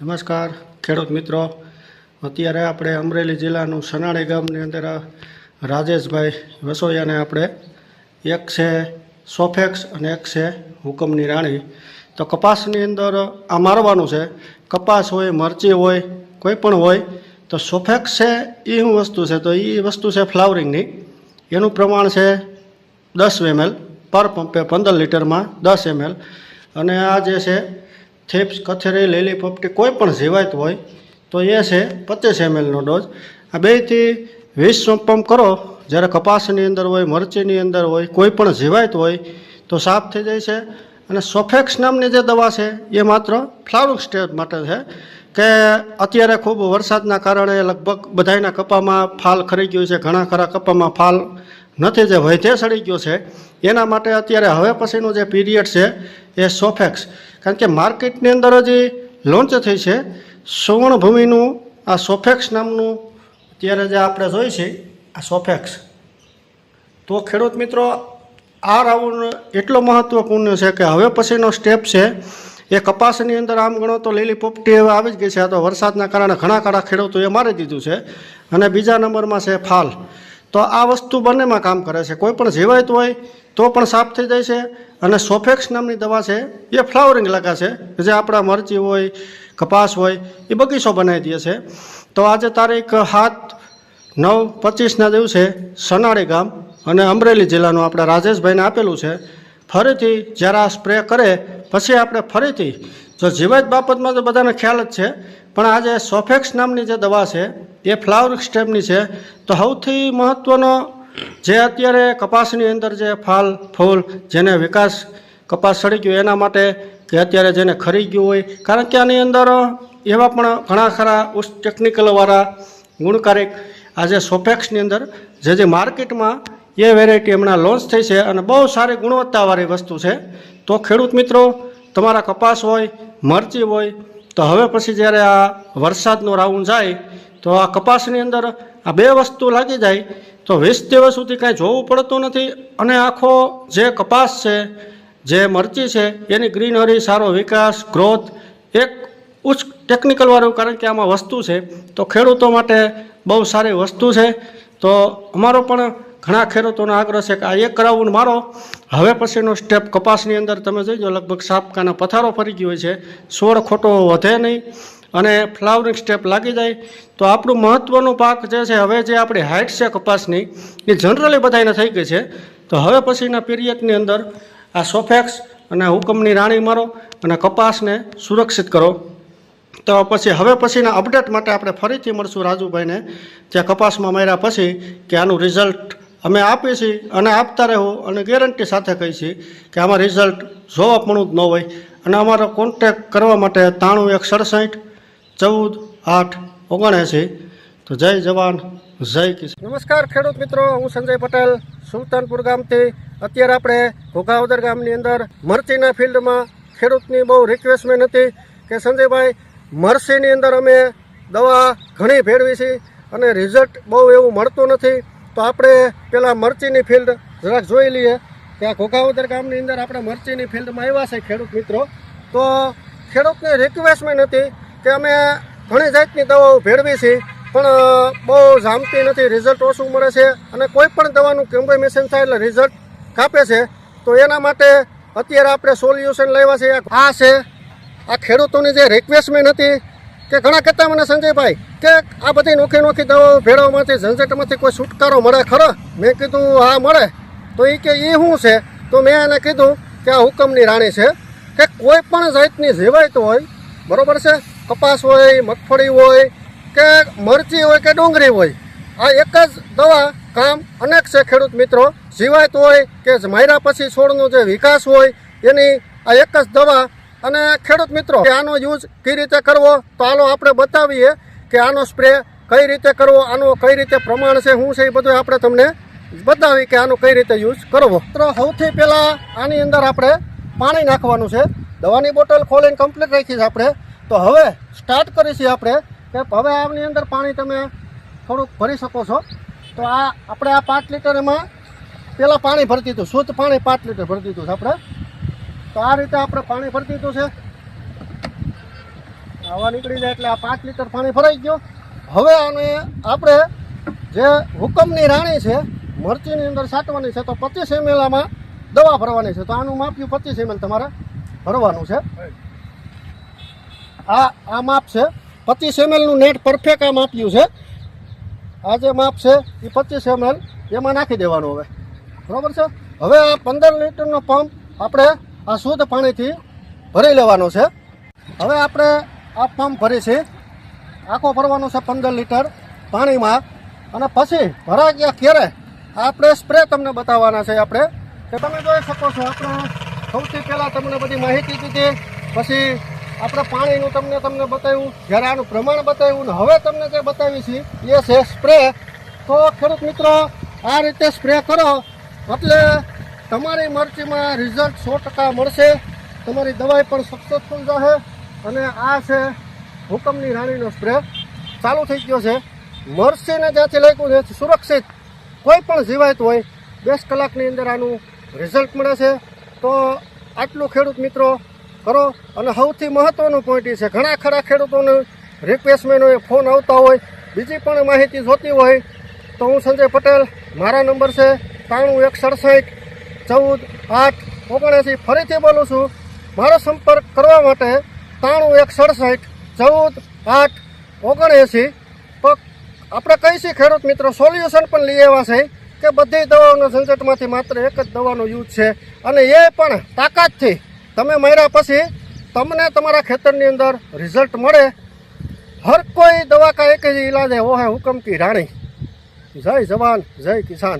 નમસ્કાર, ખેડૂત મિત્રો. અત્યારે આપણે અમરેલી જિલ્લાનું સનાળી ગામની અંદર રાજેશભાઈ વસોયાને આપણે એક છે સોફેક્સ અને એક છે હુકમની રાણી. તો કપાસની અંદર આ મારવાનું છે. કપાસ હોય, મરચી હોય, કોઈ પણ હોય, તો સોફેક્સ છે એ શું વસ્તુ છે? તો એ વસ્તુ છે ફ્લાવરિંગની. એનું પ્રમાણ છે દસ એમએલ પર પંપે પંદર લીટરમાં દસ એમએલ અને આ જે છે થેપ્સ, કથેરી, લીલીપોપટી, કોઈ પણ જીવાત હોય, તો એ છે પચીસ એમએલનો ડોઝ. આ બેથી વીસ પંપ કરો. જ્યારે કપાસની અંદર હોય, મરચીની અંદર હોય, કોઈ પણ જીવાત હોય, તો સાફ થઈ જાય છે. અને સોફેક્સ નામની જે દવા છે, એ માત્ર ફ્લાવરિંગ સ્ટેજ માટે છે. કે અત્યારે ખૂબ વરસાદના કારણે લગભગ બધાયના કપામાં ફાલ ખરી ગયું છે. ઘણા ખરા કપામાં ફાલ નથી જે વૈધે સડી ગયો છે. એના માટે અત્યારે હવે પછીનું જે પીરિયડ છે, એ સોફેક્સ. કારણ કે માર્કેટની અંદર હજી લોન્ચ થઈ છે, સુવર્ણભૂમિનું આ સોફેક્સ નામનું અત્યારે જે આપણે જોઈ છે, આ સોફેક્સ. તો ખેડૂત મિત્રો, આ રાઉન્ડ એટલો મહત્ત્વપૂર્ણ છે કે હવે પછીનો સ્ટેપ છે, એ કપાસની અંદર આમ ગણો તો લીલી પોપટી હવે આવી જ ગઈ છે, આ તો વરસાદના કારણે ઘણા ખરા ખેડૂતોએ મારી દીધું છે. અને બીજા નંબરમાં છે ફાલ. તો આ વસ્તુ બંનેમાં કામ કરે છે. કોઈ પણ જીવાત હોય તો પણ સાફ થઈ જાય છે અને સોફેક્સ નામની દવા છે, એ ફ્લાવરિંગ લગા છે. જે આપણા મરચી હોય, કપાસ હોય, એ બગીચો બનાવી દે છે. તો આજે તારીખ સાત નવ પચીસના દિવસે સનાળી ગામ અને અમરેલી જિલ્લાનું આપણા રાજેશભાઈને આપેલું છે. ફરીથી જ્યારે આ સ્પ્રે કરે, પછી આપણે ફરીથી, જો જીવાત બાબતમાં તો બધાને ખ્યાલ જ છે, પણ આજે સોફેક્સ નામની જે દવા છે, એ ફ્લાવર સ્ટેપની છે, તો સૌથી મહત્ત્વનો જે અત્યારે કપાસની અંદર જે ફાલ, ફૂલ, જેને વિકાસ કપાસ સડી ગયો, એના માટે કે અત્યારે જેને ખરી ગયું હોય, કારણ કે આની અંદર એવા પણ ઘણા ખરા ઉચ્ચ ટેકનિકલવાળા ગુણકારિક આજે સોફેક્સની અંદર, જે જે માર્કેટમાં એ વેરાયટી હમણાં લોન્ચ થઈ છે અને બહુ સારી ગુણવત્તાવાળી વસ્તુ છે. તો ખેડૂત મિત્રો, તમારા કપાસ હોય, મરચી હોય, તો હવે પછી જ્યારે આ વરસાદનો રાઉન્ડ જાય, તો આ કપાસની અંદર આ બે વસ્તુ લાગી જાય, તો વીસ દિવસ સુધી કાંઈ જોવું પડતું નથી અને આખો જે કપાસ છે, જે મરચી છે, એની ગ્રીનરી સારો વિકાસ ગ્રોથ એક ઉચ્ચ ટેકનિકલવાળું કારણ કે આમાં વસ્તુ છે. તો ખેડૂતો માટે બહુ સારી વસ્તુ છે. તો અમારો પણ ઘણા ખેડૂતોનો આગ્રહ છે કે આ એક કરાવવું મારો. હવે પછીનો સ્ટેપ કપાસની અંદર તમે જોઈજો લગભગ સાપકાના પથારો ફરી ગયો છે. છોડ ખોટો વધે નહીં અને ફ્લાવરિંગ સ્ટેપ લાગી જાય. તો આપણું મહત્ત્વનું પાક જે છે, હવે જે આપણી હાઇટ છે કપાસની, એ જનરલી બધાને થઈ ગઈ છે. તો હવે પછીના પીરિયડની અંદર આ સોફેક્સ અને હુકમની રાણી મારો અને કપાસને સુરક્ષિત કરો. તો પછી હવે પછીના અપડેટ માટે આપણે ફરીથી મળશું રાજુભાઈને ત્યાં કપાસમાં માર્યા પછી કે આનું રિઝલ્ટ અમે આપીએ છીએ અને આપતા રહેવું અને ગેરંટી સાથે કહીએ છીએ કે આમાં રિઝલ્ટ જોવાપણું જ ન હોય. અને અમારો કોન્ટેક કરવા માટે ત્રાણું એક સડસઠ, ચૌદ, આઠ, ઓગણએંસી. તો જય જવાન, જય કિસાન. નમસ્કાર ખેડૂત મિત્રો, હું સંજય પટેલ, સુલતાનપુર ગામથી. અત્યારે આપણે ઘોઘાવદર ગામની અંદર મરચીના ફિલ્ડમાં ખેડૂતની બહુ રિક્વેસ્ટમેન્ટ હતી કે સંજયભાઈ, મરસીની અંદર અમે દવા ઘણી ભેળવી છે અને રિઝલ્ટ બહુ એવું મળતું નથી. તો આપણે પેલા મરચીની ફિલ્ડ જરાક જોઈ લઈએ. આ ઘોઘાવદર ગામની અંદર આપણે મરચીની ફિલ્ડમાં આવ્યા છે ખેડૂત મિત્રો. તો ખેડૂતની રિક્વેસ્ટમેન્ટ હતી કે અમે ઘણી જાતની દવાઓ ભેળવી છે, પણ બહુ જામતી નથી. રિઝલ્ટ ઓછું મળે છે અને કોઈ પણ દવાનું કોમ્બિનેશન થાય એટલે રિઝલ્ટ કાપે છે. તો એના માટે અત્યારે આપણે સોલ્યુશન લેવા છે. આ છે, આ ખેડૂતોની જે રિક્વેસ્ટમેન્ટ હતી કે ઘણા કહેતા મને, સંજયભાઈ, કે આ બધી નોખી નોખી દવાઓ ભેળવવામાંથી, ઝંઝટમાંથી કોઈ છુટકારો મળે ખરો? મેં કીધું, હા, મળે. તો એ કે એ શું છે? તો મેં એને કીધું કે આ હુકમની રાણી છે, કે કોઈ પણ જાતની જીવાય તો હોય, બરાબર છે? કપાસ હોય, મગફળી હોય, કે મરચી હોય, કે ડુંગળી હોય, આ એક જ દવા કામ અનેક છે ખેડૂત મિત્રો. જીવાયત હોય કે માયરા પછી છોડનો જે વિકાસ હોય, એની આ એક જ દવા અને ખેડૂત મિત્રો આનો યુઝ કઈ રીતે કરવો? તો આનો આપણે બતાવીએ કે આનો સ્પ્રે કઈ રીતે કરવો, આનો કઈ રીતે પ્રમાણ છે, શું છે, એ બધું આપણે તમને બતાવી કે આનો કઈ રીતે યુઝ કરવો. મિત્રો, સૌથી પહેલાં આની અંદર આપણે પાણી નાખવાનું છે. દવાની બોટલ ખોલીને કમ્પ્લીટ રાખી છે આપણે. તો હવે સ્ટાર્ટ કરીશું આપણે કે હવે આની અંદર પાણી તમે થોડુંક ભરી શકો છો. તો આ, આપણે આ પાંચ લીટર પહેલાં પાણી ભરતી હતું શુદ્ધ પાણી પાંચ લીટર ભરતી છે આપણે. તો આ રીતે આપણે પાણી ભરી દીધું છે. હવા નીકળી જાય એટલે આ પાંચ લીટર પાણી ભરાઈ ગયું. હવે આને આપણે જે હુકમની રાણી છે, મરચીની અંદર સાટવાની છે, તો પચીસ એમએલ આમાં દવા ભરવાની છે. તો આનું માપ્યું પચીસ એમએલ તમારે ભરવાનું છે. આ આ માપ છે. પચીસ એમએલનું નેટ પરફેક્ટ આ માપ્યું છે. આ જે માપ છે એ પચીસ એમએલ એમાં નાખી દેવાનું હવે. બરાબર છે? હવે આ પંદર લીટરનો પંપ આપણે આ શુદ્ધ પાણીથી ભરી લેવાનો છે? હવે આપણે આ પંપ ભરી છે. આખો ભરવાનો છે પંદર લીટર પાણીમાં. અને પછી ભરા ગયા ક્યારે? આપણે સ્પ્રે તમને બતાવવાના છે આપણે. કે તમે જોઈ શકો છો, આપણે સૌથી પહેલાં તમને બધી માહિતી દીધી. પછી આપણે પાણીનું તમને તમને બતાવ્યું જ્યારે આનું પ્રમાણ બતાવ્યું. ને હવે તમને જે બતાવી છે, એ છે સ્પ્રે તો ખેડૂત મિત્રો, આ રીતે સ્પ્રે કરો. એટલે તમારી મરચીમાં રિઝલ્ટ સો ટકા મળશે. તમારી દવાઈ પણ સક્સેસફુલ જશે અને આ છે હુકમની રાણીનો સ્પ્રે ચાલુ થઈ ગયો છે. મરસીને જ્યાંથી લાગ્યું છે, સુરક્ષિત. કોઈ પણ જીવાયત હોય, દસ કલાકની અંદર આનું રિઝલ્ટ મળે છે. તો આટલું ખેડૂત મિત્રો કરો. અને સૌથી મહત્ત્વનું પોઈન્ટ એ છે, ઘણા ખરા ખેડૂતોને રિક્વેસ્ટમેન્ટ ફોન આવતા હોય, બીજી પણ માહિતી જોતી હોય, તો હું સંજય પટેલ, મારા નંબર છે, ત્રાણું એક સડસઠ ચૌદ, આઠ, ઓગણએંસી ફરીથી બોલું છું. મારો સંપર્ક કરવા માટે ત્રાણું એક સડસઠ, ચૌદ, આઠ, ઓગણએંસી. આપણે કહીશું ખેડૂત મિત્રો સોલ્યુશન પણ લઈ આવ્યા છે કે બધી દવાઓના ઝંઝટમાંથી માત્ર એક જ દવાનો યુઝ છે અને એ પણ તાકાતથી. તમે માર્યા પછી તમને તમારા ખેતરની અંદર રિઝલ્ટ મળે. હર કોઈ દવા કા એક જ ઈલાજ હે હે હુકમ કી રાણી. જય જવાન, જય કિસાન.